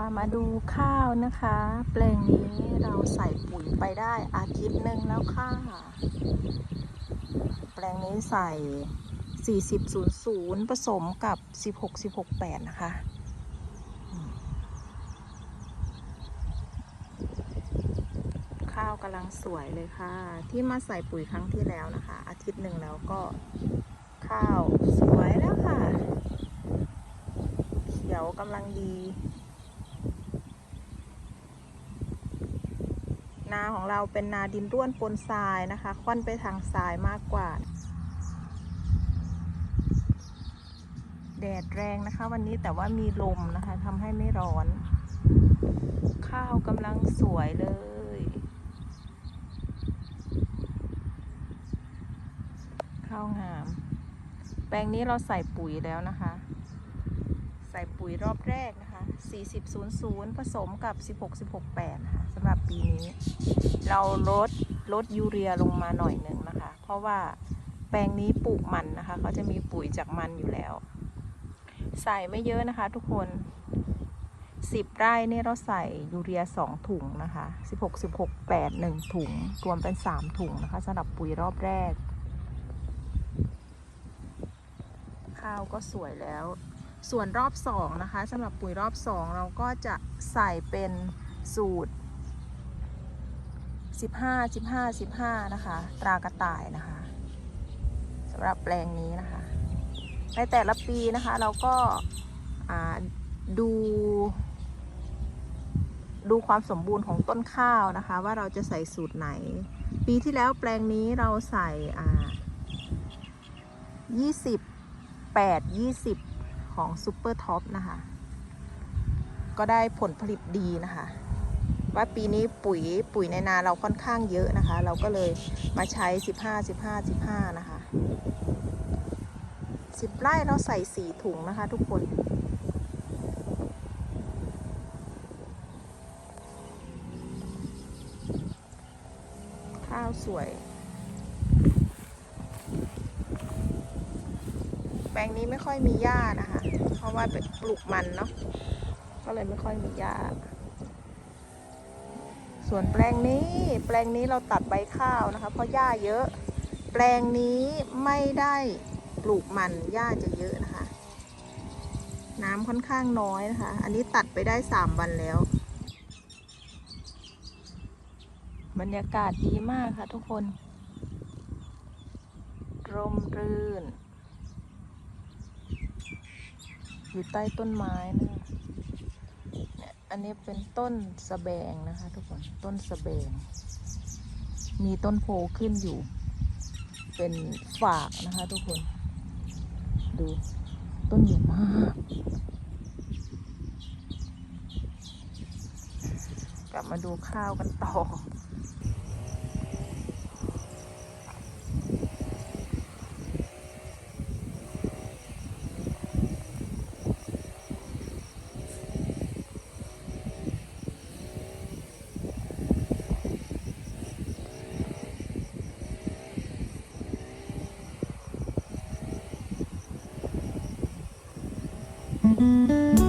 ามาดูข้าวนะคะ แปลงนี้เราใส่ปุ๋ยไปได้อาทิตย์หนึ่งแล้วค่ะ แปลงนี้ใส่ 4000 ผสมกับ 16168 นะคะ ข้าวกำลังสวยเลยค่ะ ที่มาใส่ปุ๋ยครั้งที่แล้วนะคะ อาทิตย์หนึ่งแล้วก็ข้าวสวยแล้วค่ะ เขียวกำลังดี นาของเราเป็นนาดินร่วนปนทรายนะคะ ค่อนไปทางทรายมากกว่า แดดแรงนะคะ วันนี้แต่ว่ามีลมนะคะทำให้ไม่ร้อน ข้าวกำลังสวยเลยข้าวงาม แปลงนี้เราใส่ปุ๋ยแล้วนะคะ ใส่ปุ๋ยรอบแรกนะคะ 4000 ผสมกับ 16168นะคะสำหรับปีนี้ เราลดลดยูเรียลงมาหน่อยหนึ่งนะคะ เพราะว่าแปลงนี้ปลูกมันนะคะเขาจะมีปุ๋ยจากมันอยู่แล้ว ใส่ไม่เยอะนะคะทุกคน 10 ไร่เนี่ยเราใส่ยูเรีย 2 ถุงนะคะ 16 16 8 1 ถุง รวมเป็น 3 ถุงนะคะสำหรับปุ๋ยรอบแรก ข้าวก็สวยแล้ว ส่วนรอบ2นะคะสำหรับปุ๋ยรอบ 2 เราก็จะใส่เป็นสูตร 15 15 15 นะคะ ตรากระต่ายนะคะสำหรับแปลงนี้นะคะ ในแต่ละปีนะคะเราก็ดูดูความสมบูรณ์ของต้นข้าวนะคะ ว่าเราจะใส่สูตรไหน ปีที่แล้วแปลงนี้เราใส่อ่า20 8 20 ของซูเปอร์ท็อปนะคะ ก็ได้ผลผลิตดีนะคะ ว่าปีนี้ปุ๋ยปุ๋ยในนาเราค่อนข้างเยอะนะคะ เราก็เลยมาใช้ 15 15 15 นะคะสิบไร่เราใส่สี่ถุงนะคะทุกคนข้าวสวย แปลงนี้ไม่ค่อยมีหญ้านะคะ ว่าเป็นปลูกมันเนาะก็เลยไม่ค่อยมีหญ้าส่วนแปลงนี้แปลงนี้เราตัดใบข้าวนะคะ เพราะหญ้าเยอะ แปลงนี้ไม่ได้ปลูกมันหญ้าจะเยอะนะคะ น้ำค่อนข้างน้อยนะคะ อันนี้ตัดไปได้สามวันแล้ว บรรยากาศดีมากค่ะทุกคน ร่มรื่น อยู่ใต้ต้นไม้นะคะเนี่อันนี้เป็นต้นสะแบงนะคะทุกคนต้นสะแบง มีต้นโพขึ้นอยู่ เป็นฝากนะคะทุกคน ดูต้นใหญ่มากกลับมาดูข้าวกันต่อ Música